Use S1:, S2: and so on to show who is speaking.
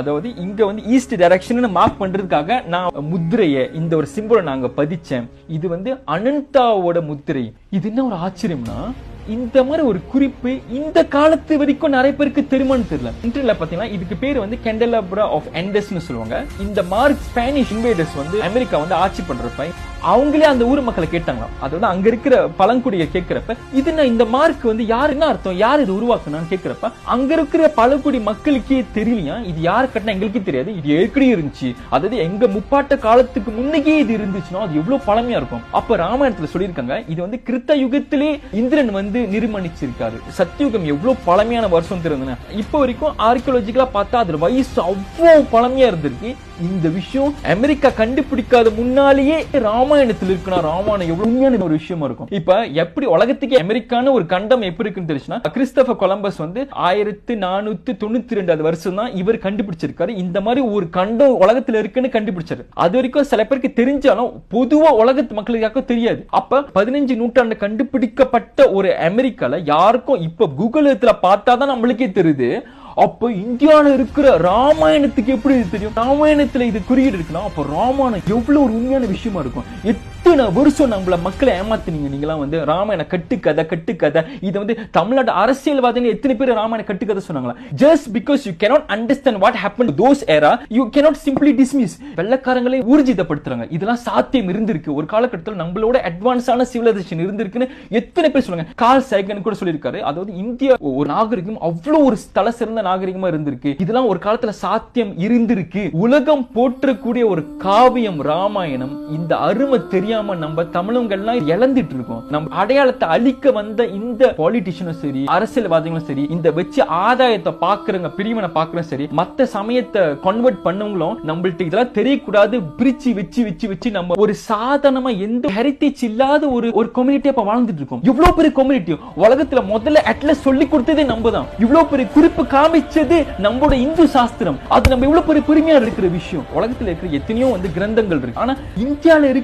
S1: அதாவது இங்க வந்து ஈஸ்ட் டைரக்ஷன் மார்க் பண்றதுக்காக நான் முத்திரையை இந்த ஒரு சிம்பிளை நாங்க பதிச்சேன். இது வந்து அனந்தாவோட முத்திரை. இது என்ன ஒரு ஆச்சரியம்னா இந்த மாதிரி ஒரு குறிப்பு இந்த காலத்து வரைக்கும் நிறைய பேருக்கு தெரியுமான்னு தெரியல. இன்டர்ல பாத்தீங்கன்னா இதுக்கு பேர் வந்து கெண்டலாபுரா ஆஃப் எண்டஸ்னு சொல்லுவாங்க. இந்த மார்க் ஸ்பானிஷ் இன்வேடர்ஸ் வந்து அமெரிக்கா வந்து ஆட்சி பண்றப்ப அவங்களே அந்த ஊர் மக்களை கேட்டாங்களாம். அதாவது அங்க இருக்கிற பழங்குடியை கேட்கிறப்ப இது இந்த மார்க் வந்து யாரு அர்த்தம் யார் இது உருவாக்குனான்னு கேட்கிறப்ப அங்க இருக்கிற பழங்குடி மக்களுக்கே தெரியலையா? இது யார் கட்டினா எங்களுக்கே தெரியாது. இது ஏற்கனவே இருந்துச்சு. அதாவது எங்க முப்பாட்ட காலத்துக்கு முன்னைக்கே இது இருந்துச்சுன்னா அது எவ்வளவு பழமையா இருக்கும். அப்ப ராமாயணத்துல சொல்லியிருக்காங்க இது வந்து கிருத்த யுகத்திலே இந்திரன் வந்து நிர்மணிச்சிருக்காரு. சத்தியுகம் எவ்வளவு பழமையான வருஷம் தெரியுதுன்னு இப்போ வரைக்கும் ஆர்கியோலஜிக்கலா பார்த்தா அது வயசு அவ்வளவு பழமையா இருந்திருக்கு. இந்த விஷயம் அமெரிக்கா கண்டுபிடிக்காத முன்னாலேயே ராம ராமாயணத்தில் இருக்கிற ராமாயணம் எவ்வளவு உண்மையான ஒரு விஷயமா இருக்கும்? இப்ப எப்படி உலகத்துக்கு அமெரிக்கான ஒரு கண்டம் எப்படி இருக்குன்னு தெரிஞ்சுன்னா கிறிஸ்தவ கொலம்பஸ் வந்து ஆயிரத்தி நானூத்தி தொண்ணூத்தி ரெண்டாவது வருஷம் தான் இவர் கண்டுபிடிச்சிருக்காரு. இந்த மாதிரி ஒரு கண்டம் உலகத்துல இருக்குன்னு கண்டுபிடிச்சாரு. அது வரைக்கும் சில பேருக்கு தெரிஞ்சாலும் பொதுவா உலகத்து மக்களுக்காக தெரியாது. அப்ப பதினஞ்சு நூற்றாண்டு கண்டுபிடிக்கப்பட்ட ஒரு அமெரிக்கால யாருக்கும் இப்ப கூகுள் பார்த்தா தான் நம்மளுக்கே தெரியுது. அப்ப இந்தியால இருக்கிற ராமாயணத்துக்கு எப்படி தெரியும்? ராமாயணத்துல இது குறியீடு இருக்குன்னா அப்ப ராமாயணம் எவ்வளவு ஒரு உண்மையான விஷயமா இருக்கும்? எத்தனை வருஷம் நம்மள மக்களை ஏமாத்தினீங்க. நீங்களாம் வந்து ராமாயண கட்டுக்கதை கட்டுக்கதை. இதை வந்து தமிழ்நாடு அரசியல்வாதிகள் எத்தனை பேர் ராமாயண கட்டுக்கதை சொன்னாங்களா? Just because you cannot understand what happen those era you cannot simply dismiss வெள்ளக்காரங்களே ஊர்ஜிதப்படுத்துறாங்க. இதெல்லாம் சாத்தியம் இருந்திருக்கு. ஒரு காலகட்டத்தில் நம்மளோட அட்வான்ஸான சிவிலைசேஷன் இருந்திருக்குன்னு எத்தனை பேர் சொல்லுங்க கால் சைகன் கூட சொல்லியிருக்காரு. அதாவது இந்தியா ஒரு நாகரிகம் அவ்வளோ ஒரு தலை சிறந்த நாகரிகமா இருந்திருக்கு. இதெல்லாம் ஒரு காலத்துல சாத்தியம் இருந்திருக்கு. உலகம் போற்றக்கூடிய ஒரு காவியம் ராமாயணம். இந்த அருமை தெரியாம இல்லாம நம்ம தமிழங்கள்லாம் இழந்துட்டு இருக்கோம் நம்ம அடையாளத்தை அழிக்க வந்த இந்த பாலிட்டிஷியனும் சரி அரசியல்வாதிகளும் சரி இந்த வச்சு ஆதாயத்தை பாக்குறவங்க பிரிவினை பாக்குறோம் சரி மத்த சமயத்தை கன்வெர்ட் பண்ணவங்களும் நம்மள்ட்ட இதெல்லாம் தெரியக்கூடாது பிரிச்சு வச்சு வச்சு வச்சு நம்ம ஒரு சாதாரணமா எந்த ஹெரிட்டேஜ் இல்லாத ஒரு ஒரு கம்யூனிட்டி அப்ப வாழ்ந்துட்டு இருக்கோம் இவ்வளவு பெரிய கம்யூனிட்டி உலகத்துல முதல்ல அட்லஸ் சொல்லி கொடுத்ததே நம்ம தான் இவ்வளவு பெரிய குறிப்பு காமிச்சது நம்மளோட இந்து சாஸ்திரம். அது நம்ம இவ்வளவு பெரிய பெருமையா இருக்கிற விஷயம். உலகத்துல இருக்கிற எத்தனையோ வந்து கிரந்தங்கள் இருக்கு. ஆனா இந்தியால இருக்கிற